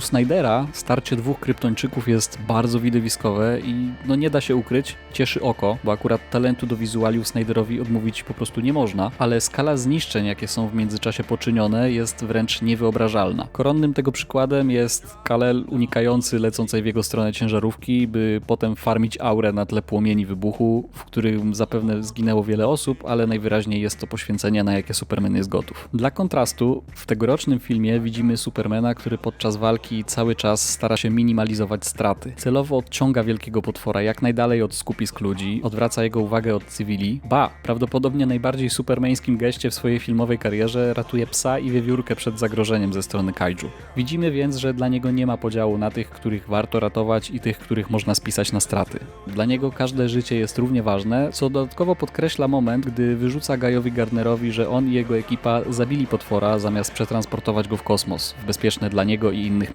U Snydera starcie dwóch kryptończyków jest bardzo widowiskowe i no nie da się ukryć, cieszy oko, bo akurat talentu do wizualiów Snyderowi odmówić po prostu nie można, ale skala zniszczeń, jakie są w międzyczasie poczynione jest wręcz niewyobrażalna. Koronnym tego przykładem jest Kalel unikający lecącej w jego stronę ciężarówki, by potem farmić aurę na tle płomieni wybuchu, w którym zapewne zginęło wiele osób, ale najwyraźniej jest to poświęcenie, na jakie Superman jest gotów. Dla kontrastu, w tegorocznym filmie widzimy Supermana, który podczas walki cały czas stara się minimalizować straty. Celowo odciąga wielkiego potwora jak najdalej od skupisk ludzi, odwraca jego uwagę od cywili. Ba, prawdopodobnie najbardziej supermańskim geście w swojej filmowej karierze ratuje psa i wiewiórkę przed zagrożeniem ze strony kaiju. Widzimy więc, że dla niego nie ma podziału na tych, których warto ratować i tych, których można spisać na straty. Dla niego każde życie jest równie ważne, co dodatkowo podkreśla moment, gdy wyrzuca Gajowi Gardnerowi, że on i jego ekipa zabili potwora zamiast przetransportować go w kosmos, w bezpieczne dla niego i innych